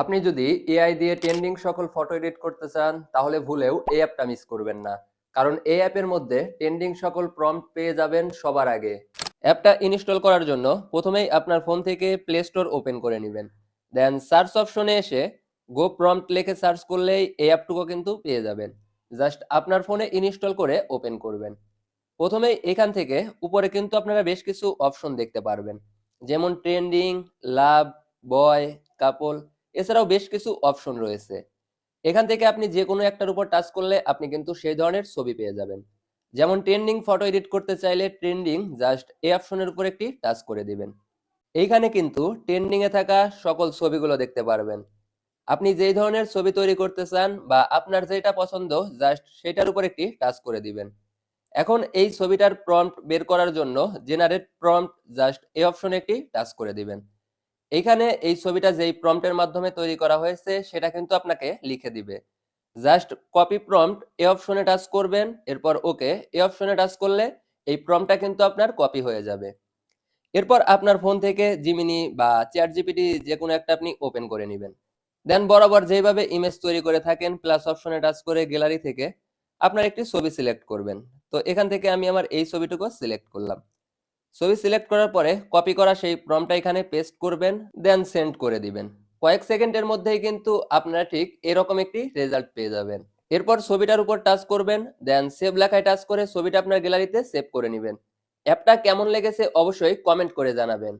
আপনি যদি এআই দিয়ে ট্রেন্ডিং সকল ফটো এডিট করতে চান, তাহলে ভুলেও এই অ্যাপটা মিস করবেন না। কারণ এই অ্যাপের মধ্যে ট্রেন্ডিং সকল প্রম্পট পেয়ে যাবেন সবার আগে। অ্যাপটা ইনস্টল করার জন্য প্রথমেই আপনার ফোন থেকে প্লে স্টোর ওপেন করে নেবেন। দেন সার্চ অপশনে এসে গো প্রম্পট লিখে সার্চ করলেই এই অ্যাপটুকু কিন্তু পেয়ে যাবেন। জাস্ট আপনার ফোনে ইনস্টল করে ওপেন করবেন। প্রথমেই এখান থেকে উপরে কিন্তু আপনারা বেশ কিছু অপশন দেখতে পারবেন। যেমন ট্রেন্ডিং লাভ বয় কাপল এছাড়াও বেশ কিছু অপশন রয়েছে। এখান থেকে আপনি যে কোনো একটার উপর টাচ করলে আপনি কিন্তু সেই ধরনের ছবি পেয়ে যাবেন। যেমন ট্রেন্ডিং ফটো এডিট করতে চাইলে ট্রেন্ডিং জাস্ট এই অপশনের উপর একটি টাচ করে দিবেন। এইখানে কিন্তু ট্রেন্ডিং এ থাকা সকল ছবিগুলো দেখতে পারবেন। আপনি যেই ধরনের ছবি তৈরি করতে চান বা আপনার যেটা পছন্দ জাস্ট সেটার উপর একটি টাচ করে দিবেন। এখন এই ছবিটার প্রম্পট বের করার জন্য জেনারেট প্রম্পট জাস্ট এই অপশনে একটি টাচ করে দিবেন। এইখানে এই ছবিটা যেই প্রম্পটের মাধ্যমে তৈরি করা হয়েছে, সেটা কিন্তু আপনাকে লিখে দিবে। জাস্ট কপি প্রম্পট এই অপশনে টাচ করবেন, এরপর ওকে এই অপশনে টাচ করলে এই প্রম্পটটা কিন্তু আপনার কপি হয়ে যাবে। এরপর আপনার ফোন থেকে জিমিনি বা চ্যাট জিপিটি যে কোনো একটা আপনি ওপেন করে নেবেন। দেন বরাবর যেভাবে ইমেজ তৈরি করে থাকেন প্লাস অপশনে টাচ করে গ্যালারি থেকে আপনার একটি ছবি সিলেক্ট করবেন। তো এখান থেকে আমি আমার এই ছবিটুকু সিলেক্ট করলাম। ছবি সিলেক্ট করার পরে কপি করা সেই প্রমটা এখানে পেস্ট করবেন দেন সেন্ড করে দিবেন। কয়েক সেকেন্ডের মধ্যেই কিন্তু আপনারা ঠিক এরকম একটি রেজাল্ট পেয়ে যাবেন। এরপর ছবিটার উপর টাচ করবেন দেন সেভ লেখায় টাচ করে ছবিটা আপনার গ্যালারিতে সেভ করে নেবেন। অ্যাপটা কেমন লেগেছে অবশ্যই কমেন্ট করে জানাবেন।